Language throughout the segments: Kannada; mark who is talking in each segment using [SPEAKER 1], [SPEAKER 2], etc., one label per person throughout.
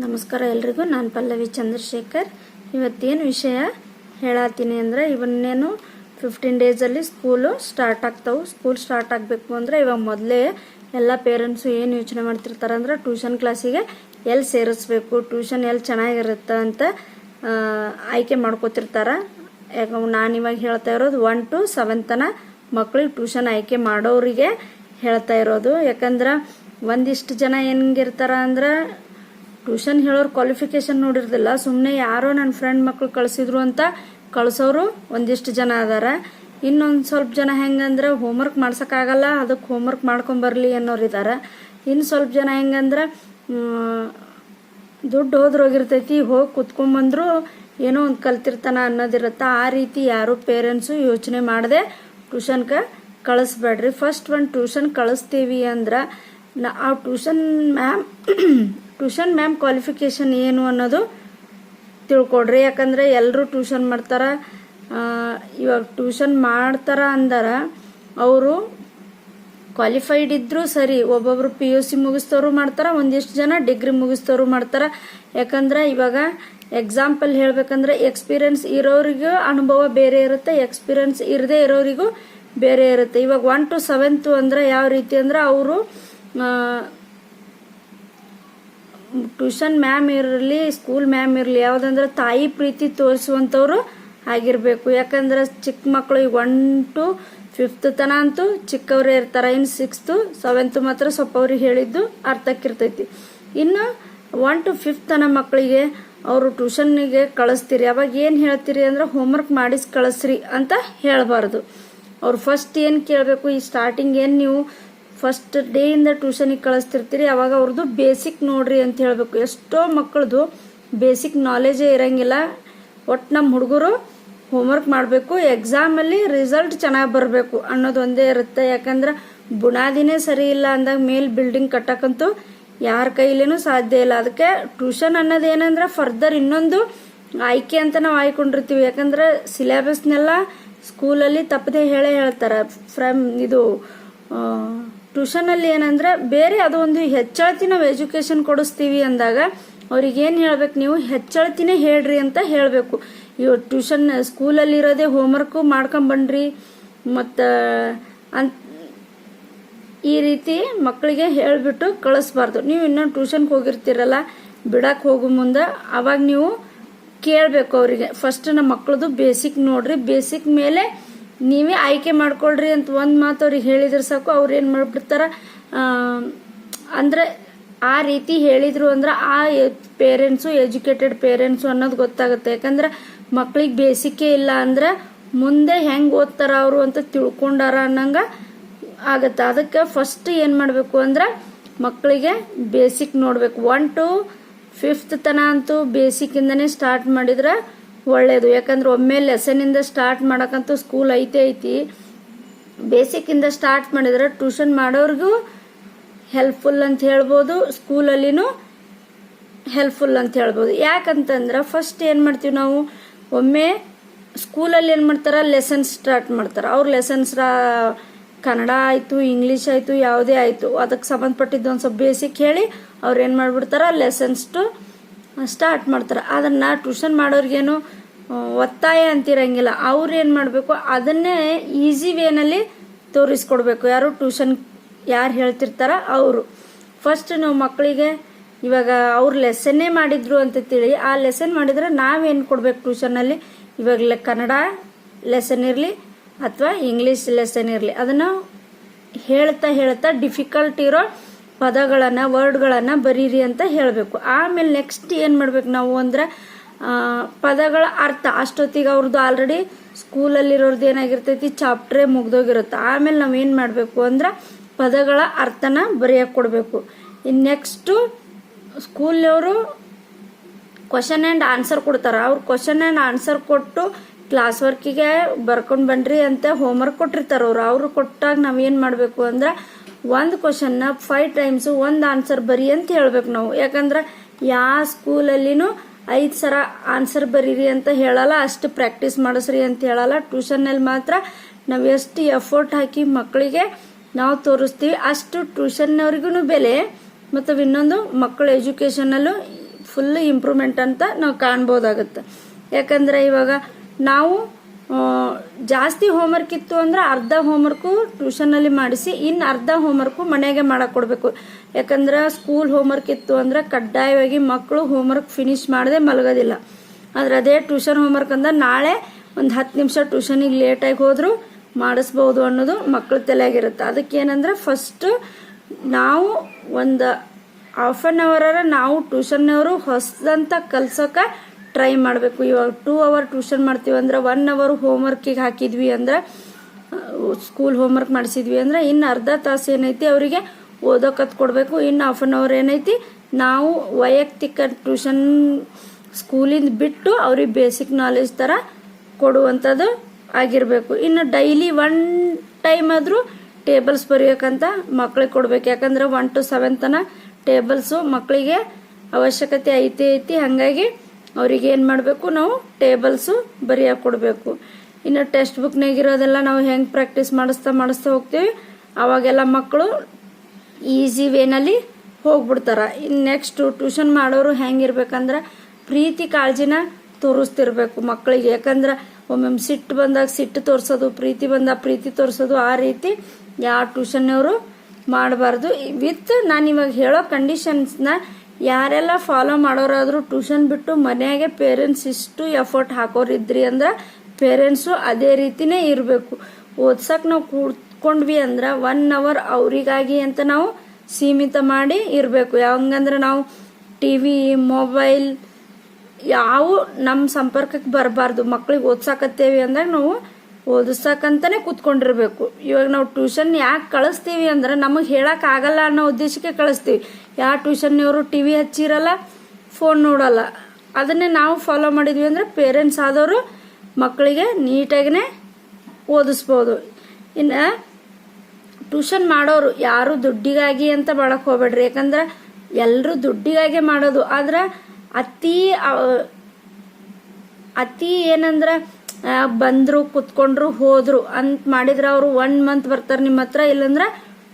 [SPEAKER 1] ನಮಸ್ಕಾರ ಎಲ್ರಿಗೂ. ನಾನು ಪಲ್ಲವಿ ಚಂದ್ರಶೇಖರ್. ಇವತ್ತೇನು ವಿಷಯ ಹೇಳತ್ತೀನಿ ಅಂದರೆ ಇವನ್ನೇನು ಫಿಫ್ಟೀನ್ ಡೇಸಲ್ಲಿ ಸ್ಕೂಲು ಸ್ಟಾರ್ಟ್ ಆಗ್ತಾವೆ. ಸ್ಕೂಲ್ ಸ್ಟಾರ್ಟ್ ಆಗಬೇಕು ಅಂದರೆ ಇವಾಗ ಮೊದಲೇ ಎಲ್ಲ ಪೇರೆಂಟ್ಸು ಏನು ಯೋಚನೆ ಮಾಡ್ತಿರ್ತಾರೆ ಅಂದ್ರೆ ಟ್ಯೂಷನ್ ಕ್ಲಾಸಿಗೆ ಎಲ್ಲಿ ಸೇರಿಸ್ಬೇಕು ಟ್ಯೂಷನ್ ಎಲ್ಲಿ ಚೆನ್ನಾಗಿರುತ್ತೆ ಅಂತ ಆಯ್ಕೆ ಮಾಡ್ಕೋತಿರ್ತಾರೆ. ಯಾಕ ನಾನು ಇವಾಗ ಹೇಳ್ತಾ ಇರೋದು ಒನ್ ಟು ಸೆವೆಂತನ ಮಕ್ಳಿಗೆ ಟ್ಯೂಷನ್ ಆಯ್ಕೆ ಮಾಡೋರಿಗೆ ಹೇಳ್ತಾ ಇರೋದು. ಯಾಕಂದ್ರೆ ಒಂದಿಷ್ಟು ಜನ ಹೆಂಗಿರ್ತಾರ ಅಂದ್ರೆ ಟ್ಯೂಷನ್ ಹೇಳೋರು ಕ್ವಾಲಿಫಿಕೇಶನ್ ನೋಡಿರ್ದಿಲ್ಲ. ಸುಮ್ಮನೆ ಯಾರೋ ನನ್ನ ಫ್ರೆಂಡ್ ಮಕ್ಳು ಕಳಿಸಿದ್ರು ಅಂತ ಕಳ್ಸೋರು ಒಂದಿಷ್ಟು ಜನ ಅದಾರ. ಇನ್ನೊಂದು ಸ್ವಲ್ಪ ಜನ ಹೆಂಗಂದ್ರೆ ಹೋಮ್ವರ್ಕ್ ಮಾಡ್ಸೋಕ್ಕಾಗಲ್ಲ ಅದಕ್ಕೆ ಹೋಮ್ವರ್ಕ್ ಮಾಡ್ಕೊಂಬರ್ಲಿ ಅನ್ನೋರು ಇದ್ದಾರೆ ಇನ್ನು ಸ್ವಲ್ಪ ಜನ ಹೆಂಗಂದ್ರೆ ದುಡ್ಡು ಹೋದ್ರೋಗಿರ್ತೈತಿ, ಹೋಗಿ ಕುತ್ಕೊಂಬಂದ್ರು ಏನೋ ಒಂದು ಕಲ್ತಿರ್ತಾನ ಅನ್ನೋದಿರುತ್ತೆ. ಆ ರೀತಿ ಯಾರು ಪೇರೆಂಟ್ಸು ಯೋಚನೆ ಮಾಡದೆ ಟ್ಯೂಷನ್ಗೆ ಕಳಿಸ್ಬೇಡ್ರಿ. ಫಸ್ಟ್ ಒಂದು ಟ್ಯೂಷನ್ ಕಳಿಸ್ತೀವಿ ಅಂದ್ರೆ ಆ tuition ma'am tuition ma'am qualification ಏನು ಅನ್ನೋದು ತಿಳ್ಕೊಡ್ರಿ. ಯಾಕಂದ್ರೆ ಎಲ್ಲರೂ ಟ್ಯೂಷನ್ ಮಾಡ್ತಾರ. ಇವಾಗ ಟ್ಯೂಷನ್ ಮಾಡ್ತಾರ ಅಂದ್ರೆ, ಅವರು ಕ್ವಾಲಿಫೈಡ್ ಇದ್ದರೂ ಸರಿ, ಒಬ್ಬೊಬ್ರು ಪಿ ಯು ಸಿ ಮುಗಿಸ್ತವ್ರು ಮಾಡ್ತಾರೆ, ಒಂದಿಷ್ಟು ಜನ ಡಿಗ್ರಿ ಮುಗಿಸ್ತವರು ಮಾಡ್ತಾರೆ. ಯಾಕಂದ್ರೆ ಇವಾಗ ಎಕ್ಸಾಂಪಲ್ ಹೇಳ್ಬೇಕಂದ್ರೆ ಎಕ್ಸ್ಪೀರಿಯನ್ಸ್ ಇರೋರಿಗೂ ಅನುಭವ ಬೇರೆ ಇರುತ್ತೆ ಎಕ್ಸ್ಪೀರಿಯನ್ಸ್ ಇರದೇ ಇರೋರಿಗೂ ಬೇರೆ ಇರುತ್ತೆ. ಇವಾಗ ಒನ್ ಟು ಸೆವೆಂತು ಅಂದ್ರೆ ಯಾವ ರೀತಿ ಅಂದ್ರೆ ಅವರು ಟ್ಯೂಷನ್ ಮ್ಯಾಮ್ ಇರಲಿ ಸ್ಕೂಲ್ ಮ್ಯಾಮ್ ಇರಲಿ, ಯಾವುದಂದ್ರೆ ತಾಯಿ ಪ್ರೀತಿ ತೋರಿಸುವಂಥವ್ರು ಆಗಿರಬೇಕು. ಯಾಕಂದ್ರೆ ಚಿಕ್ಕ ಮಕ್ಕಳು ಈಗ ಒನ್ ಟು ಫಿಫ್ತ್ ತನ ಅಂತೂ ಚಿಕ್ಕವರೇ ಇರ್ತಾರೆ. ಇನ್ನು ಸಿಕ್ಸ್ತು ಸೆವೆಂತ್ ಮಾತ್ರ ಸ್ವಲ್ಪ ಅವ್ರಿಗೆ ಹೇಳಿದ್ದು ಅರ್ಥಕ್ಕಿರ್ತೈತಿ. ಇನ್ನು ಒನ್ ಟು ಫಿಫ್ತ್ ತನ ಮಕ್ಕಳಿಗೆ ಅವರು ಟ್ಯೂಷನ್ನಿಗೆ ಕಳಿಸ್ತೀರಿ. ಅವಾಗ ಏನು ಹೇಳ್ತೀರಿ ಅಂದ್ರೆ ಹೋಮ್ವರ್ಕ್ ಮಾಡಿಸಿ ಕಳಿಸ್ರಿ ಅಂತ ಹೇಳಬಾರ್ದು. ಅವ್ರು ಫಸ್ಟ್ ಏನು ಕೇಳಬೇಕು, ಈ ಸ್ಟಾರ್ಟಿಂಗ್ ಏನು ನೀವು ಫಸ್ಟ್ ಡೇಯಿಂದ ಟ್ಯೂಷನಿಗೆ ಕಳಿಸ್ತಿರ್ತೀರಿ, ಅವಾಗ ಅವ್ರದ್ದು ಬೇಸಿಕ್ ನೋಡ್ರಿ ಅಂತ ಹೇಳಬೇಕು. ಎಷ್ಟೋ ಮಕ್ಕಳದು ಬೇಸಿಕ್ ನಾಲೆಜೇ ಇರಂಗಿಲ್ಲ. ಒಟ್ಟು ನಮ್ಮ ಹುಡುಗರು ಹೋಮ್ವರ್ಕ್ ಮಾಡಬೇಕು ಎಕ್ಸಾಮಲ್ಲಿ ರಿಸಲ್ಟ್ ಚೆನ್ನಾಗಿ ಬರಬೇಕು ಅನ್ನೋದು ಒಂದೇ ಇರುತ್ತೆ. ಯಾಕಂದ್ರೆ ಬುನಾದಿನೇ ಸರಿ ಇಲ್ಲ ಅಂದಾಗ ಮೇಲ್ ಬಿಲ್ಡಿಂಗ್ ಕಟ್ಟಕ್ಕಂತೂ ಯಾರ ಕೈಲೇನು ಸಾಧ್ಯ ಇಲ್ಲ. ಅದಕ್ಕೆ ಟ್ಯೂಷನ್ ಅನ್ನೋದು ಏನಂದ್ರೆ ಫರ್ದರ್ ಇನ್ನೊಂದು ಆಯ್ಕೆ ಅಂತ ನಾವು ಆಯ್ಕೊಂಡಿರ್ತೀವಿ. ಯಾಕಂದ್ರೆ ಸಿಲೆಬಸ್ನೆಲ್ಲ ಸ್ಕೂಲಲ್ಲಿ ತಪ್ಪದೆ ಹೇಳೇ ಹೇಳ್ತಾರೆ. ಫ್ರಮ್ ಇದು ಟ್ಯೂಷನಲ್ಲಿ ಏನಂದ್ರೆ ಬೇರೆ ಅದು ಒಂದು ಹೆಚ್ಚಳತಿ ನಾವು ಎಜುಕೇಶನ್ ಕೊಡಿಸ್ತೀವಿ ಅಂದಾಗ ಅವ್ರಿಗೆ ಏನು ಹೇಳ್ಬೇಕು ನೀವು ಹೆಚ್ಚಳತಿನೇ ಹೇಳ್ರಿ ಅಂತ ಹೇಳಬೇಕು. ಇವ್ ಟ್ಯೂಷನ್ ಇರೋದೇ ಹೋಮ್ವರ್ಕು ಮಾಡ್ಕೊಂಬನ್ರಿ ಮತ್ತು ಅಂತ ಈ ರೀತಿ ಮಕ್ಕಳಿಗೆ ಹೇಳಿಬಿಟ್ಟು ಕಳಿಸ್ಬಾರ್ದು. ನೀವು ಇನ್ನೊಂದು ಟ್ಯೂಷನ್ಗೆ ಹೋಗಿರ್ತೀರಲ್ಲ ಬಿಡಕ್ಕೆ ಹೋಗೋ ಮುಂದೆ ಅವಾಗ ನೀವು ಕೇಳಬೇಕು ಅವರಿಗೆ. ಫಸ್ಟ್ ನಮ್ಮ ಮಕ್ಕಳದು ಬೇಸಿಕ್ ನೋಡ್ರಿ. ಬೇಸಿಕ್ ಮೇಲೆ ನೀವೇ ಆಯ್ಕೆ ಮಾಡ್ಕೊಳ್ರಿ ಅಂತ ಒಂದು ಮಾತು ಅವ್ರಿಗೆ ಹೇಳಿದ್ರೆ ಸಾಕು, ಅವ್ರು ಏನು ಮಾಡಿಬಿಡ್ತಾರ? ಅಂದರೆ ಆ ರೀತಿ ಹೇಳಿದ್ರು ಅಂದ್ರೆ ಆ ಪೇರೆಂಟ್ಸು ಎಜುಕೇಟೆಡ್ ಪೇರೆಂಟ್ಸು ಅನ್ನೋದು ಗೊತ್ತಾಗುತ್ತೆ. ಯಾಕಂದ್ರೆ ಮಕ್ಳಿಗೆ ಬೇಸಿಕೆ ಇಲ್ಲ ಅಂದ್ರೆ ಮುಂದೆ ಹೆಂಗೆ ಓದ್ತಾರ ಅವರು ಅಂತ ತಿಳ್ಕೊಂಡಾರ ಅನ್ನಂಗ ಆಗತ್ತೆ. ಅದಕ್ಕೆ ಫಸ್ಟ್ ಏನು ಮಾಡಬೇಕು ಅಂದ್ರೆ ಮಕ್ಕಳಿಗೆ ಬೇಸಿಕ್ ನೋಡಬೇಕು. ಒನ್ ಟು ಫಿಫ್ತ್ ತನ ಅಂತೂ ಬೇಸಿಕ್ಕಿಂದನೇ ಸ್ಟಾರ್ಟ್ ಮಾಡಿದ್ರೆ ಒಳ್ಳೇದು. ಯಾಕಂದ್ರೆ ಒಮ್ಮೆ ಲೆಸನಿಂದ ಸ್ಟಾರ್ಟ್ ಮಾಡೋಕ್ಕಂತೂ ಸ್ಕೂಲ್ ಐತೆ ಐತಿ. ಬೇಸಿಕ್ಕಿಂದ ಸ್ಟಾರ್ಟ್ ಮಾಡಿದ್ರೆ ಟ್ಯೂಷನ್ ಮಾಡೋರ್ಗೂ ಹೆಲ್ಪ್ಫುಲ್ ಅಂತ ಹೇಳ್ಬೋದು ಸ್ಕೂಲಲ್ಲಿನೂ ಹೆಲ್ಪ್ಫುಲ್ ಅಂತ ಹೇಳ್ಬೋದು. ಯಾಕಂತಂದ್ರೆ ಫಸ್ಟ್ ಏನು ಮಾಡ್ತೀವಿ ನಾವು? ಒಮ್ಮೆ ಸ್ಕೂಲಲ್ಲಿ ಏನು ಮಾಡ್ತಾರೆ? ಲೆಸನ್ಸ್ ಸ್ಟಾರ್ಟ್ ಮಾಡ್ತಾರೆ. ಅವ್ರ ಲೆಸನ್ಸ್ ಕನ್ನಡ ಆಯಿತು ಇಂಗ್ಲೀಷ್ ಆಯಿತು, ಯಾವುದೇ ಆಯಿತು. ಅದಕ್ಕೆ ಸಂಬಂಧಪಟ್ಟಿದ್ದು ಒಂದು ಸ್ವಲ್ಪ ಬೇಸಿಕ್ ಹೇಳಿ ಅವ್ರು ಏನು ಮಾಡ್ಬಿಡ್ತಾರೆ? ಲೆಸನ್ಸ್ ಟು ಸ್ಟಾರ್ಟ್ ಮಾಡ್ತಾರೆ. ಅದನ್ನು ಟ್ಯೂಷನ್ ಮಾಡೋರಿಗೇನು ಒತ್ತಾಯ ಅಂತಿರಂಗಿಲ್ಲ. ಅವ್ರು ಏನು ಮಾಡಬೇಕು, ಅದನ್ನೇ ಈಸಿ ವೇನಲ್ಲಿ ತೋರಿಸ್ಕೊಡ್ಬೇಕು. ಯಾರು ಟ್ಯೂಷನ್, ಯಾರು ಹೇಳ್ತಿರ್ತಾರ ಅವರು. ಫಸ್ಟ್ ನಾವು ಮಕ್ಕಳಿಗೆ ಇವಾಗ ಅವ್ರು ಲೆಸನ್ನೇ ಮಾಡಿದ್ರು ಅಂತ ತಿಳಿ, ಆ ಲೆಸನ್ ಮಾಡಿದ್ರೆ ನಾವೇನು ಕೊಡ್ಬೇಕು ಟ್ಯೂಷನಲ್ಲಿ ಇವಾಗಲೇ ಕನ್ನಡ ಲೆಸನ್ ಇರಲಿ ಅಥವಾ ಇಂಗ್ಲೀಷ್ ಲೆಸನ್ ಇರಲಿ. ಅದನ್ನು ಹೇಳ್ತಾ ಹೇಳ್ತಾ ಡಿಫಿಕಲ್ಟ್ ಇರೋ ಪದಗಳನ್ನು, ವರ್ಡ್ಗಳನ್ನು ಬರೀರಿ ಅಂತ ಹೇಳಬೇಕು. ಆಮೇಲೆ ನೆಕ್ಸ್ಟ್ ಏನು ಮಾಡ್ಬೇಕು ನಾವು ಅಂದ್ರೆ ಪದಗಳ ಅರ್ಥ. ಅಷ್ಟೊತ್ತಿಗೆ ಅವ್ರದ್ದು ಆಲ್ರೆಡಿ ಸ್ಕೂಲಲ್ಲಿರೋರ್ದು ಏನಾಗಿರ್ತೈತಿ ಚಾಪ್ಟ್ರೇ ಮುಗ್ದೋಗಿರುತ್ತೆ. ಆಮೇಲೆ ನಾವು ಏನು ಮಾಡಬೇಕು ಅಂದ್ರೆ, ಪದಗಳ ಅರ್ಥನ ಬರೆಯಕ್ಕೆ ಕೊಡಬೇಕು. ಇನ್ನು ನೆಕ್ಸ್ಟು ಸ್ಕೂಲವರು ಕ್ವಶನ್ ಆ್ಯಂಡ್ ಆನ್ಸರ್ ಕೊಡ್ತಾರೆ. ಅವ್ರು ಕ್ವಶನ್ ಆ್ಯಂಡ್ ಆನ್ಸರ್ ಕೊಟ್ಟು ಕ್ಲಾಸ್ ವರ್ಕಿಗೆ ಬರ್ಕೊಂಡು ಬನ್ರಿ ಅಂತ ಹೋಮ್ವರ್ಕ್ ಕೊಟ್ಟಿರ್ತಾರೆ ಅವ್ರು. ಅವ್ರು ಕೊಟ್ಟಾಗ ನಾವೇನು ಮಾಡಬೇಕು ಅಂದ್ರೆ ಒಂದು ಕ್ವಶನ್ನ ಫೈವ್ ಟೈಮ್ಸು ಒಂದು ಆನ್ಸರ್ ಬರಿ ಅಂತ ಹೇಳ್ಬೇಕು ನಾವು. ಯಾಕಂದ್ರೆ ಯಾವ ಸ್ಕೂಲಲ್ಲಿನೂ ಐದು ಸರ ಆನ್ಸರ್ ಬರೀರಿ ಅಂತ ಹೇಳಲ್ಲ, ಅಷ್ಟು ಪ್ರಾಕ್ಟೀಸ್ ಮಾಡಿಸ್ರಿ ಅಂತ ಹೇಳಲ್ಲ. ಟ್ಯೂಷನ್ನಲ್ಲಿ ಮಾತ್ರ ನಾವು ಎಷ್ಟು ಎಫರ್ಟ್ ಹಾಕಿ ಮಕ್ಕಳಿಗೆ ನಾವು ತೋರಿಸ್ತೀವಿ. ಅಷ್ಟು ಟ್ಯೂಷನ್ನವ್ರಿಗೂ ಬೆಲೆ ಮತ್ತು ಇನ್ನೊಂದು ಮಕ್ಕಳ ಎಜುಕೇಷನಲ್ಲೂ ಫುಲ್ ಇಂಪ್ರೂವ್ಮೆಂಟ್ ಅಂತ ನಾವು ಕಾಣ್ಬೋದಾಗತ್ತೆ. ಯಾಕಂದ್ರೆ ಇವಾಗ ನಾವು ಜಾಸ್ತಿ ಹೋಮ್ವರ್ಕ್ ಇತ್ತು ಅಂದ್ರೆ ಅರ್ಧ ಹೋಮ್ವರ್ಕು ಟ್ಯೂಷನಲ್ಲಿ ಮಾಡಿಸಿ ಇನ್ನು ಅರ್ಧ ಹೋಮ್ವರ್ಕು ಮನೆಗೆ ಮಾಡಕ್ ಕೊಡಬೇಕು ಯಾಕಂದ್ರೆ ಸ್ಕೂಲ್ ಹೋಮ್ವರ್ಕ್ ಇತ್ತು ಅಂದ್ರೆ ಕಡ್ಡಾಯವಾಗಿ ಮಕ್ಕಳು ಹೋಮ್ವರ್ಕ್ ಫಿನಿಶ್ ಮಾಡದೆ ಮಲಗೋದಿಲ್ಲ. ಆದ್ರೆ ಅದೇ ಟ್ಯೂಷನ್ ಹೋಮ್ವರ್ಕ್ ಅಂದ್ರೆ ನಾಳೆ ಒಂದು ಹತ್ತು ನಿಮಿಷ ಟ್ಯೂಷನಿಗೆ ಲೇಟಾಗಿ ಹೋದ್ರು ಮಾಡಿಸ್ಬೋದು ಅನ್ನೋದು ಮಕ್ಕಳ ಅದಕ್ಕೆ ಏನಂದ್ರೆ ಫಸ್ಟ್ ನಾವು ಒಂದು ಹಾಫ್ ಆನ್ ಅವರ ನಾವು ಟ್ಯೂಷನ್ನವರು ಹೊಸದಂತ ಕಲ್ಸೋಕೆ ಟ್ರೈ ಮಾಡಬೇಕು. ಇವಾಗ ಟೂ ಅವರ್ ಟ್ಯೂಷನ್ ಮಾಡ್ತೀವಿ ಅಂದ್ರೆ ಒನ್ ಅವರ್ ಹೋಮ್ವರ್ಕಿಗೆ ಹಾಕಿದ್ವಿ ಅಂದ್ರೆ ಸ್ಕೂಲ್ ಹೋಮ್ವರ್ಕ್ ಮಾಡಿಸಿದ್ವಿ ಅಂದ್ರೆ ಇನ್ನು ಅರ್ಧ ತಾಸು ಏನೈತಿ ಅವರಿಗೆ ಓದೋಕತ್ ಕೊಡಬೇಕು. ಇನ್ನು ಹಾಫ್ ಆನ್ ಅವರ್ ಏನೈತಿ ನಾವು ವೈಯಕ್ತಿಕ ಟ್ಯೂಷನ್ ಸ್ಕೂಲಿಂದ ಬಿಟ್ಟು ಅವ್ರಿಗೆ ಬೇಸಿಕ್ ನಾಲೆಜ್ ಥರ ಕೊಡುವಂಥದ್ದು ಆಗಿರಬೇಕು. ಇನ್ನು ಡೈಲಿ ಒನ್ ಟೈಮ್ ಆದರೂ ಟೇಬಲ್ಸ್ ಬರೆಯೋಕ್ಕಂತ ಮಕ್ಳಿಗೆ ಕೊಡಬೇಕು. ಯಾಕಂದ್ರೆ ಒನ್ ಟು ಸೆವೆಂತನ ತನ ಟೇಬಲ್ಸು ಮಕ್ಕಳಿಗೆ ಅವಶ್ಯಕತೆ ಐತಿ ಐತಿ. ಹಾಗಾಗಿ ಅವ್ರಿಗೆ ಏನು ಮಾಡಬೇಕು, ನಾವು ಟೇಬಲ್ಸು ಬರೆಯಕ್ಕೆ ಕೊಡಬೇಕು. ಇನ್ನು ಟೆಕ್ಸ್ಟ್ ಬುಕ್ನಾಗಿರೋದೆಲ್ಲ ನಾವು ಹೆಂಗೆ ಪ್ರಾಕ್ಟೀಸ್ ಮಾಡಿಸ್ತಾ ಮಾಡಿಸ್ತಾ ಹೋಗ್ತೀವಿ, ಅವಾಗೆಲ್ಲ ಮಕ್ಕಳು ಈಸಿ ವೇನಲ್ಲಿ ಹೋಗ್ಬಿಡ್ತಾರೆ. ಇನ್ನು ನೆಕ್ಸ್ಟ್ ಟ್ಯೂಷನ್ ಮಾಡೋರು ಹೆಂಗಿರ್ಬೇಕಂದ್ರೆ ಪ್ರೀತಿ ಕಾಳಜಿನ ತೋರಿಸ್ತಿರ್ಬೇಕು ಮಕ್ಕಳಿಗೆ ಯಾಕಂದ್ರೆ ಒಮ್ಮೊಮ್ಮೆ ಸಿಟ್ಟು ಬಂದಾಗ ಸಿಟ್ಟು ತೋರಿಸೋದು, ಪ್ರೀತಿ ಬಂದಾಗ ಪ್ರೀತಿ ತೋರಿಸೋದು, ಆ ರೀತಿ ಯಾವ ಟ್ಯೂಷನ್ನವರು ಮಾಡಬಾರ್ದು. ವಿತ್ ನಾನು ಇವಾಗ ಹೇಳೋ ಕಂಡೀಷನ್ಸ್ನ ಯಾರೆಲ್ಲ ಫಾಲೋ ಮಾಡೋರಾದರೂ ಟ್ಯೂಷನ್ ಬಿಟ್ಟು ಮನೆಯಾಗೆ ಪೇರೆಂಟ್ಸ್ ಇಷ್ಟು ಎಫರ್ಟ್ ಹಾಕೋರಿದ್ರಿ ಅಂದ್ರೆ ಪೇರೆಂಟ್ಸು ಅದೇ ರೀತಿನೇ ಇರಬೇಕು. ಓದ್ಸಕ್ ನಾವು ಕೂತ್ಕೊಂಡ್ವಿ ಅಂದ್ರೆ ಒನ್ ಅವರ್ ಅವರಿಗಾಗಿ ಅಂತ ನಾವು ಸೀಮಿತ ಮಾಡಿ ಇರಬೇಕು. ಯಾವಂಗಂದ್ರೆ ನಾವು ಟಿವಿ ಮೊಬೈಲ್ ಯಾವ ನಮ್ಮ ಸಂಪರ್ಕಕ್ಕೆ ಬರಬಾರ್ದು. ಮಕ್ಳಿಗೆ ಓದ್ಸಾಕತ್ತೇವಿ ಅಂದಾಗ ನಾವು ಓದಿಸಕ್ಕಂತಾನೆ ಕೂತ್ಕೊಂಡಿರ್ಬೇಕು. ಇವಾಗ ನಾವು ಟ್ಯೂಷನ್ ಯಾಕೆ ಕಳಿಸ್ತೀವಿ ಅಂದ್ರೆ ನಮಗೆ ಹೇಳಕ್ ಆಗಲ್ಲ ಅನ್ನೋ ಉದ್ದೇಶಕ್ಕೆ ಕಳಿಸ್ತೀವಿ. ಯಾವ ಟ್ಯೂಷನ್ನವರು ಟಿ ವಿ ಹಚ್ಚಿರಲ್ಲ ಫೋನ್ ನೋಡಲ್ಲ. ಅದನ್ನೇ ನಾವು ಫಾಲೋ ಮಾಡಿದ್ವಿ ಅಂದ್ರೆ ಪೇರೆಂಟ್ಸ್ ಆದವರು ಮಕ್ಕಳಿಗೆ ನೀಟಾಗಿನೇ ಓದಿಸ್ಬೋದು. ಇನ್ನು ಟ್ಯೂಷನ್ ಮಾಡೋರು ಯಾರು ದುಡ್ಡಿಗಾಗಿ ಅಂತ ಮಾಡಕ್ ಹೋಗ್ಬೇಡ್ರಿ. ಯಾಕಂದ್ರೆ ಎಲ್ಲರೂ ದುಡ್ಡಿಗಾಗಿ ಮಾಡೋದು. ಆದ್ರೆ ಅತಿ ಅತಿ ಏನಂದ್ರ ಬಂದ್ರು, ಕುತ್ಕೊಂಡ್ರು, ಹೋದ್ರು ಅಂತ ಮಾಡಿದ್ರೆ ಅವರು ಒನ್ ಮಂತ್ ಬರ್ತಾರೆ ನಿಮ್ಮ ಹತ್ರ, ಇಲ್ಲಂದ್ರೆ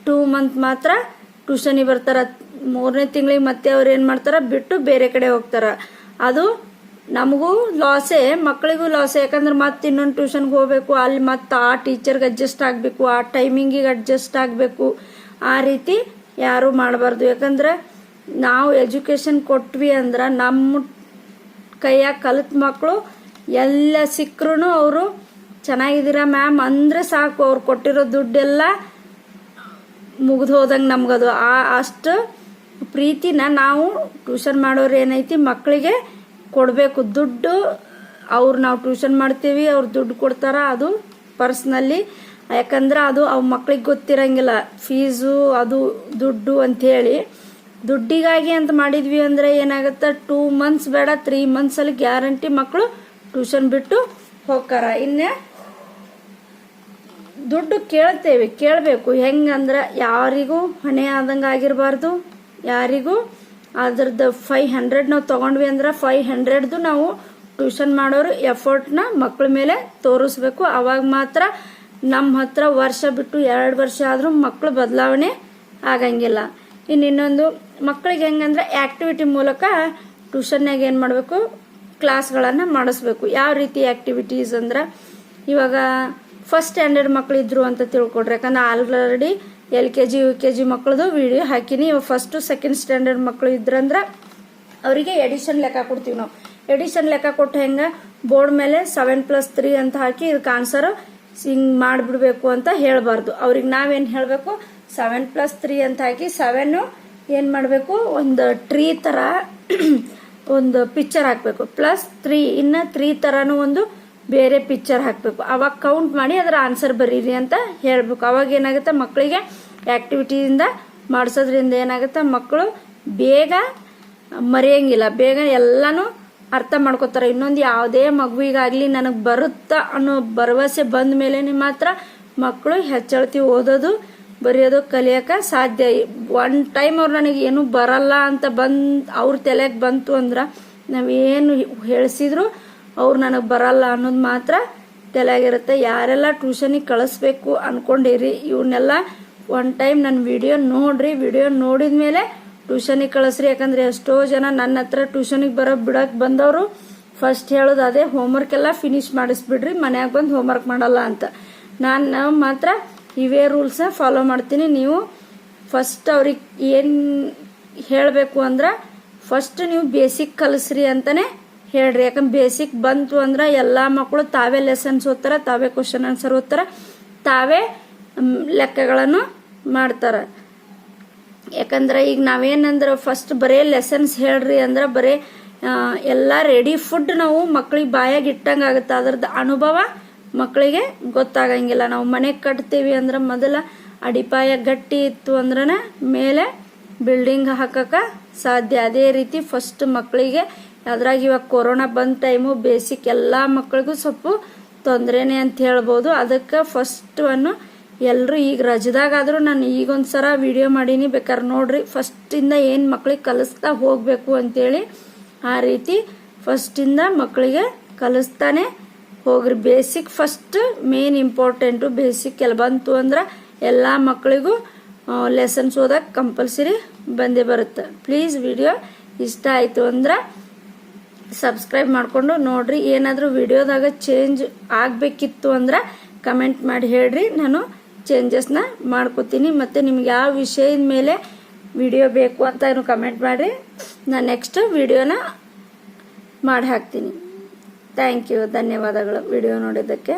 [SPEAKER 1] ಟೂ ಮಂತ್ ಮಾತ್ರ ಟ್ಯೂಷನಿಗೆ ಬರ್ತಾರ. ಮೂರನೇ ತಿಂಗಳಿಗೆ ಮತ್ತೆ ಅವ್ರು ಏನು ಮಾಡ್ತಾರ? ಬಿಟ್ಟು ಬೇರೆ ಕಡೆ ಹೋಗ್ತಾರ. ಅದು ನಮಗೂ ಲಾಸೇ ಮಕ್ಕಳಿಗೂ ಲಾಸೇ ಯಾಕಂದ್ರೆ ಮತ್ತೆ ಇನ್ನೊಂದು ಟ್ಯೂಷನ್ಗೆ ಹೋಗ್ಬೇಕು, ಅಲ್ಲಿ ಮತ್ತೆ ಆ ಟೀಚರ್ಗೆ ಅಡ್ಜಸ್ಟ್ ಆಗಬೇಕು, ಆ ಟೈಮಿಂಗಿಗೆ ಅಡ್ಜಸ್ಟ್ ಆಗಬೇಕು. ಆ ರೀತಿ ಯಾರೂ ಮಾಡಬಾರ್ದು. ಯಾಕಂದ್ರೆ ನಾವು ಎಜುಕೇಷನ್ ಕೊಟ್ವಿ ಅಂದ್ರೆ ನಮ್ಮ ಕೈಯಾಗ ಕಲಿತ ಮಕ್ಕಳು ಎಲ್ಲ ಸಿಕ್ಕರೂ ಅವರು ಚೆನ್ನಾಗಿದ್ದೀರಾ ಮ್ಯಾಮ್? ಅಂದ್ರೆ ಸಾಕು, ಅವ್ರು ಕೊಟ್ಟಿರೋ ದುಡ್ಡೆಲ್ಲ ಮುಗಿದು ಹೋದಂಗೆ ನಮ್ಗದು. ಆ, ಅಷ್ಟು ಪ್ರೀತಿನ ನಾವು ಟ್ಯೂಷನ್ ಮಾಡೋರು ಏನೈತಿ ಮಕ್ಕಳಿಗೆ ಕೊಡಬೇಕು. ದುಡ್ಡು ಅವ್ರು ನಾವು ಟ್ಯೂಷನ್ ಮಾಡ್ತೀವಿ, ಅವ್ರು ದುಡ್ಡು ಕೊಡ್ತಾರ, ಅದು ಪರ್ಸ್ನಲ್ಲಿ ಯಾಕಂದ್ರೆ ಅದು ಅವ್ ಮಕ್ಳಿಗೆ ಗೊತ್ತಿರಂಗಿಲ್ಲ. ಫೀಸು, ಅದು ದುಡ್ಡು ಅಂಥೇಳಿ ದುಡ್ಡಿಗಾಗಿ ಅಂತ ಮಾಡಿದ್ವಿ ಅಂದ್ರೆ ಏನಾಗುತ್ತೆ? ಟೂ ಮಂತ್ಸ್ ಬೇಡ ತ್ರೀ ಮಂತ್ಸ್ ಅಲ್ಲಿ ಗ್ಯಾರಂಟಿ ಮಕ್ಕಳು ಟ್ಯೂಷನ್ ಬಿಟ್ಟು ಹೋಗ್ತಾರ ಇನ್ನ ದುಡ್ಡು ಕೇಳ್ತೇವೆ, ಕೇಳಬೇಕು. ಹೆಂಗಂದ್ರೆ ಯಾರಿಗೂ ಹೊಣೆ ಆದಂಗೆ ಆಗಿರಬಾರ್ದು. ಯಾರಿಗೂ ಅದ್ರದ್ದು ಫೈವ್ ಹಂಡ್ರೆಡ್ ನಾವು ತಗೊಂಡ್ವಿ ಅಂದ್ರೆ ಫೈವ್ ಹಂಡ್ರೆಡ್ದು ನಾವು ಟ್ಯೂಷನ್ ಮಾಡೋರು ಎಫರ್ಟ್ನ ಮಕ್ಕಳ ಮೇಲೆ ತೋರಿಸ್ಬೇಕು. ಅವಾಗ ಮಾತ್ರ ನಮ್ಮ ಹತ್ರ ವರ್ಷ ಬಿಟ್ಟು ಎರಡು ವರ್ಷ ಆದರೂ ಮಕ್ಕಳು ಬದಲಾವಣೆ ಆಗಂಗಿಲ್ಲ. ಇನ್ನು ಇನ್ನೊಂದು ಮಕ್ಕಳಿಗೆ ಹೆಂಗಂದ್ರೆ ಆಕ್ಟಿವಿಟಿ ಮೂಲಕ ಟ್ಯೂಷನ್ನಾಗ ಏನು ಮಾಡಬೇಕು? ಕ್ಲಾಸ್ಗಳನ್ನು ಮಾಡಿಸ್ಬೇಕು. ಯಾವ ರೀತಿ ಆಕ್ಟಿವಿಟೀಸ್ ಅಂದ್ರೆ ಇವಾಗ ಫಸ್ಟ್ ಸ್ಟ್ಯಾಂಡರ್ಡ್ ಮಕ್ಕಳಿದ್ರು ಅಂತ ತಿಳ್ಕೊಡ್ರಿ. ಯಾಕಂದ್ರೆ already L K G, U K G ಮಕ್ಕಳದು ವಿಡಿಯೋ ಹಾಕಿನಿ. ಇವಾಗ ಫಸ್ಟ್ ಸೆಕೆಂಡ್ ಸ್ಟ್ಯಾಂಡರ್ಡ್ ಮಕ್ಕಳು ಇದ್ರಂದ್ರೆ ಅವರಿಗೆ ಎಡಿಷನ್ ಲೆಕ್ಕ ಕೊಡ್ತೀವಿ ನಾವು. ಎಡಿಷನ್ ಲೆಕ್ಕ ಕೊಟ್ಟು ಹೆಂಗ? ಬೋರ್ಡ್ ಮೇಲೆ ಸೆವೆನ್ ಪ್ಲಸ್ ತ್ರೀ ಅಂತ ಹಾಕಿ ಇದಕ್ಕೆ ಆನ್ಸರ್ ಹಿಂಗ್ ಮಾಡಿಬಿಡ್ಬೇಕು ಅಂತ ಹೇಳಬಾರ್ದು. ಅವ್ರಿಗೆ ನಾವೇನು ಹೇಳಬೇಕು? ಸೆವೆನ್ ಪ್ಲಸ್ ತ್ರೀ ಅಂತ ಹಾಕಿ ಸೆವೆನ್ನು ಏನು ಮಾಡಬೇಕು? ಒಂದು ಟ್ರೀ ಥರ ಒಂದು ಪಿಕ್ಚರ್ ಹಾಕಬೇಕು. ಪ್ಲಸ್ ತ್ರೀ ಇನ್ನು ತ್ರೀ ಥರನೂ ಒಂದು ಬೇರೆ ಪಿಕ್ಚರ್ ಹಾಕಬೇಕು. ಅವಾಗ ಕೌಂಟ್ ಮಾಡಿ ಅದರ ಆನ್ಸರ್ ಬರೀರಿ ಅಂತ ಹೇಳಬೇಕು. ಅವಾಗ ಏನಾಗುತ್ತೆ? ಮಕ್ಕಳಿಗೆ ಆ್ಯಕ್ಟಿವಿಟಿಯಿಂದ ಮಾಡಿಸೋದ್ರಿಂದ ಏನಾಗುತ್ತೆ? ಮಕ್ಕಳು ಬೇಗ ಮರೆಯಂಗಿಲ್ಲ. ಬೇಗ ಎಲ್ಲನೂ ಅರ್ಥ ಮಾಡ್ಕೋತಾರೆ. ಇನ್ನೊಂದು ಯಾವುದೇ ಮಗುವಿಗಾಗ್ಲಿ ನನಗೆ ಬರುತ್ತಾ ಅನ್ನೋ ಭರವಸೆ ಬಂದ ಮೇಲೆ ಮಾತ್ರ ಮಕ್ಕಳು ಹೆಚ್ಚಳತಿ ಓದೋದು ಬರೆಯೋದು ಕಲಿಯೋಕೆ ಸಾಧ್ಯ. ಒನ್ ಟೈಮ್ ಅವ್ರು ನನಗೆ ಏನು ಬರಲ್ಲ ಅಂತ ಬಂದ್, ಅವ್ರ ತಲೆಗೆ ಬಂತು ಅಂದ್ರೆ ನಾವೇನು ಹೇಳಿಸಿದ್ರು ಅವ್ರು ನನಗೆ ಬರಲ್ಲ ಅನ್ನೋದು ಮಾತ್ರ ತಲೆಯಾಗಿರುತ್ತೆ. ಯಾರೆಲ್ಲ ಟ್ಯೂಷನಿಗೆ ಕಳಿಸ್ಬೇಕು ಅನ್ಕೊಂಡಿರಿ ಇವನ್ನೆಲ್ಲ ಒನ್ ಟೈಮ್ ನನ್ನ ವಿಡಿಯೋ ನೋಡ್ರಿ. ವಿಡಿಯೋ ನೋಡಿದ ಮೇಲೆ ಟ್ಯೂಷನಿಗೆ ಕಳಿಸ್ರಿ. ಯಾಕಂದ್ರೆ ಎಷ್ಟೋ ಜನ ನನ್ನ ಹತ್ರ ಟ್ಯೂಷನಿಗೆ ಬರೋ ಬಿಡೋಕೆ ಬಂದವರು. ಫಸ್ಟ್ ಹೇಳೋದು ಅದೇ ಹೋಮ್ವರ್ಕ್ ಎಲ್ಲ ಫಿನಿಶ್ ಮಾಡಿಸ್ಬಿಡ್ರಿ, ಮನ್ಯಾಗ ಬಂದು ಹೋಮ್ವರ್ಕ್ ಮಾಡಲ್ಲ ಅಂತ. ನಾನು ಮಾತ್ರ ಇವೇ ರೂಲ್ಸ ಫಾಲೋ ಮಾಡ್ತೀನಿ. ನೀವು ಫಸ್ಟ್ ಅವ್ರಿಗೆ ಏನು ಹೇಳಬೇಕು ಅಂದ್ರೆ ಫಸ್ಟ್ ನೀವು ಬೇಸಿಕ್ ಕಲಿಸ್ರಿ ಅಂತಾನೆ ಹೇಳ್ರಿ. ಯಾಕಂದ್ರೆ ಬೇಸಿಕ್ ಬಂತು ಅಂದ್ರೆ ಎಲ್ಲ ಮಕ್ಕಳು ತಾವೇ ಲೆಸನ್ಸ್ ಓದ್ತಾರ, ತಾವೇ ಕ್ವಶನ್ ಆನ್ಸರ್ ಓದ್ತಾರ, ತಾವೇ ಲೆಕ್ಕಗಳನ್ನು ಮಾಡ್ತಾರೆ. ಯಾಕಂದ್ರೆ ಈಗ ನಾವೇನಂದ್ರೆ ಫಸ್ಟ್ ಬರೇ ಲೆಸನ್ಸ್ ಹೇಳ್ರಿ ಅಂದ್ರೆ ಬರೇ ಎಲ್ಲ ರೆಡಿ ಫುಡ್ ನಾವು ಮಕ್ಳಿಗೆ ಬಾಯಾಗ ಇಟ್ಟಂಗೆ ಆಗುತ್ತೆ. ಅದ್ರದ್ದು ಅನುಭವ ಮಕ್ಕಳಿಗೆ ಗೊತ್ತಾಗಂಗಿಲ್ಲ. ನಾವು ಮನೆ ಕಟ್ತೀವಿ ಅಂದ್ರೆ ಮೊದಲ ಅಡಿಪಾಯ ಗಟ್ಟಿ ಇತ್ತು ಅಂದ್ರೆ ಮೇಲೆ ಬಿಲ್ಡಿಂಗ್ ಹಾಕಕ ಸಾಧ್ಯ. ಅದೇ ರೀತಿ ಫಸ್ಟ್ ಮಕ್ಕಳಿಗೆ ಅದ್ರಾಗ ಇವಾಗ ಕೊರೋನಾ ಬಂದ ಟೈಮು ಬೇಸಿಕ್ ಎಲ್ಲ ಮಕ್ಕಳಿಗೂ ಸ್ವಲ್ಪ ತೊಂದರೆನೆ ಅಂತ ಹೇಳ್ಬೋದು. ಅದಕ್ಕೆ ಫಸ್ಟ್ ಅನ್ನು ಎಲ್ಲರೂ ಈಗ ರಜದಾಗಾದರೂ ನಾನು ಈಗೊಂದು ವಿಡಿಯೋ ಮಾಡೀನಿ. ಬೇಕಾದ್ರೆ ನೋಡ್ರಿ ಫಸ್ಟಿಂದ ಏನು ಮಕ್ಳಿಗೆ ಕಲಿಸ್ತಾ ಹೋಗಬೇಕು ಅಂತೇಳಿ ಆ ರೀತಿ ಫಸ್ಟಿಂದ ಮಕ್ಕಳಿಗೆ ಕಲಿಸ್ತಾನೆ ಹೋಗ್ರಿ. Basic first main important basic ಎಲ್ಲ ಬಂತು ಅಂದ್ರೆ ಎಲ್ಲ ಮಕ್ಕಳಿಗೂ ಲೆಸನ್ಸ್ ಓದಕ್ಕೆ ಕಂಪಲ್ಸರಿ ಬಂದೇ ಬರುತ್ತೆ. ಪ್ಲೀಸ್ ವಿಡಿಯೋ ಇಷ್ಟ ಆಯಿತು ಅಂದ್ರೆ ಸಬ್ಸ್ಕ್ರೈಬ್ ಮಾಡಿಕೊಂಡು ನೋಡ್ರಿ. ಏನಾದರೂ ವಿಡಿಯೋದಾಗ ಚೇಂಜ್ ಆಗಬೇಕಿತ್ತು ಅಂದ್ರೆ ಕಮೆಂಟ್ ಮಾಡಿ ಹೇಳ್ರಿ. ನಾನು ಚೇಂಜಸ್ನ ಮಾಡ್ಕೋತೀನಿ. ಮತ್ತು ನಿಮ್ಗೆ ಯಾವ ವಿಷಯದ ಮೇಲೆ ವಿಡಿಯೋ ಬೇಕು ಅಂತ ಕಮೆಂಟ್ ಮಾಡಿರಿ. ನಾನು ನೆಕ್ಸ್ಟ್ ವಿಡಿಯೋನ ಮಾಡಿ ಹಾಕ್ತೀನಿ ಥ್ಯಾಂಕ್ ಯು ಧನ್ಯವಾದಗಳು. ವಿಡಿಯೋ ನೋಡಿದ್ದಕ್ಕೆ.